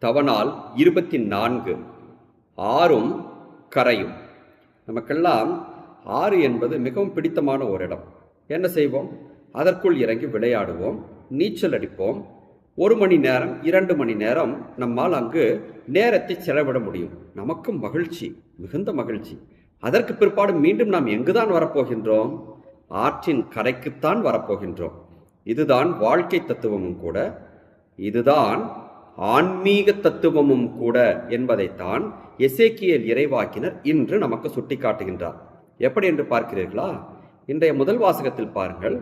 தவனால் இருபத்தி நான்கு ஆறும் கரையும். நமக்கெல்லாம் ஆறு என்பது மிகவும் பிடித்தமான ஒரு இடம் என்ன செய்வோம்? அதற்குள் இறங்கி விளையாடுவோம் நீச்சல் அடிப்போம். ஒரு மணி நேரம் இரண்டு மணி நேரம் நம்மால் அங்கு நேரத்தை செலவிட முடியும். நமக்கும் மகிழ்ச்சி மிகுந்த மகிழ்ச்சி. அதற்கு பிற்பாடு மீண்டும் நாம் எங்குதான் வரப்போகின்றோம்? ஆற்றின் கரைக்குத்தான் வரப்போகின்றோம். இதுதான் வாழ்க்கை தத்துவமும் கூட. இதுதான் ஆன்மீக தத்துவமும் கூட என்பதைத்தான் எசேக்கியல் இறைவாக்கினர் இன்று நமக்கு சுட்டிக்காட்டுகின்றார். எப்படி என்று பார்க்கிறீர்களா? இன்றைய முதல் வாசகத்தில் பாருங்கள்.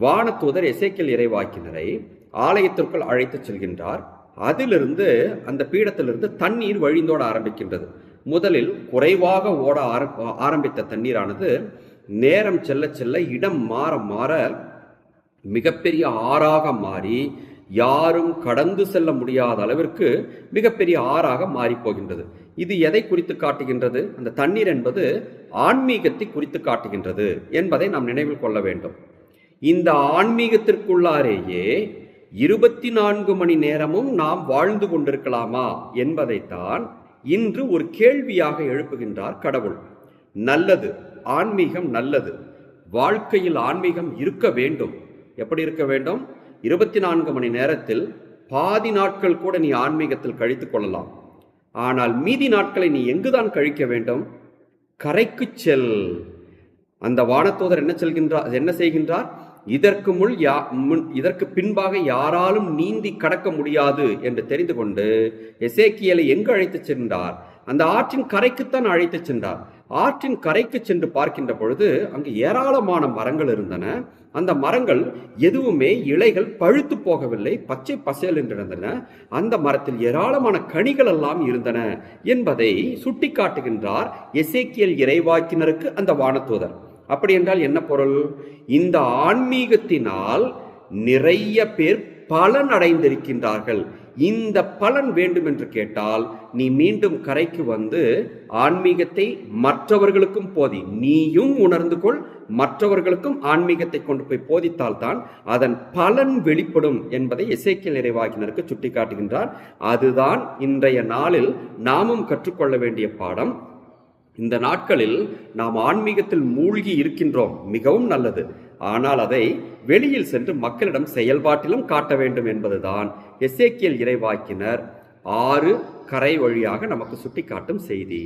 வானத்தூதர் எசேக்கியல் இறைவாக்கினரை ஆலயத்திற்குள் அழைத்துச் செல்கின்றார். அதிலிருந்து அந்த பீடத்திலிருந்து தண்ணீர் வழிந்தோட ஆரம்பிக்கின்றது. முதலில் குறைவாக ஓட ஆர- ஆரம்பித்த தண்ணீரானது நேரம் செல்ல செல்ல இடம் மாற மாற மிகப்பெரிய ஆறாக மாறி யாரும் கடந்து செல்ல முடியாத அளவிற்கு மிகப்பெரிய ஆறாக மாறிப்போகின்றது. இது எதை குறித்து காட்டுகின்றது? அந்த தண்ணீர் என்பது ஆன்மீகத்தை குறித்து காட்டுகின்றது என்பதை நாம் நினைவில் கொள்ள வேண்டும். இந்த ஆன்மீகத்திற்குள்ளாரேயே இருபத்தி நான்கு மணி நேரமும் நாம் வாழ்ந்து கொண்டிருக்கலாமா என்பதைத்தான் இன்று ஒரு கேள்வியாக எழுப்புகின்றார் கடவுள். நல்லது ஆன்மீகம் நல்லது. வாழ்க்கையில் ஆன்மீகம் இருக்க வேண்டும். எப்படி இருக்க வேண்டும்? இருபத்தி நான்கு மணி நேரத்தில் பாதி நாட்கள் கூட நீ ஆன்மீகத்தில் கழித்து கொள்ளலாம். ஆனால் மீதி நாட்களை நீ எங்குதான் கழிக்க வேண்டும்? கரைக்கு செல். அந்த வானத்தூதர் என்ன செல்கின்றார் என்ன செய்கின்றார்? இதற்கு முள் யா முன் இதற்கு பின்பாக யாராலும் நீந்தி கடக்க முடியாது என்று தெரிந்து கொண்டு எசேக்கியலை எங்கு அழைத்துச் சென்றார்? அந்த ஆற்றின் கரைக்குத்தான் அழைத்துச் சென்றார். ஆற்றின் கரைக்கு சென்று பார்க்கின்ற பொழுது அங்கு ஏராளமான மரங்கள் இருந்தன. அந்த மரங்கள் எதுவுமே இலைகள் பழுத்து போகவில்லை பச்சை பசேல் என்று இருந்தன அந்த மரத்தில் ஏராளமான கனிகள் எல்லாம் இருந்தன என்பதை சுட்டிக்காட்டுகின்றார் எசேக்கியல் இறைவாக்கினருக்கு அந்த வானத்தூதர். அப்படி என்றால் என்ன பொருள்? இந்த ஆன்மீகத்தினால் நிறைய பேர் பலன் அடைந்திருக்கின்றார்கள் இந்த பலன் வேண்டும் என்று கேட்டால் நீ மீண்டும் கரைக்கு வந்து ஆன்மீகத்தை மற்றவர்களுக்கும் போதி நீயும் உணர்ந்து கொள் மற்றவர்களுக்கும் ஆன்மீகத்தை கொண்டு போய் போதித்தால்தான் அதன் பலன் வெளிப்படும் என்பதை இசைக்கியல் நிறைவாக்கினருக்கு சுட்டிக்காட்டுகின்றார். அதுதான் இன்றைய நாளில் நாமும் கற்றுக்கொள்ள வேண்டிய பாடம். இந்த நாட்களில் நாம் ஆன்மீகத்தில் மூழ்கி இருக்கின்றோம் மிகவும் நல்லது. ஆனால் அதை வெளியில் சென்று மக்களிடம் செயல்பாட்டிலும் காட்ட வேண்டும் என்பதுதான். எசேக்கியல் இறைவாக்கினர் ஆறு கரை வழியாக நமக்கு சுட்டிக்காட்டும் செய்தி.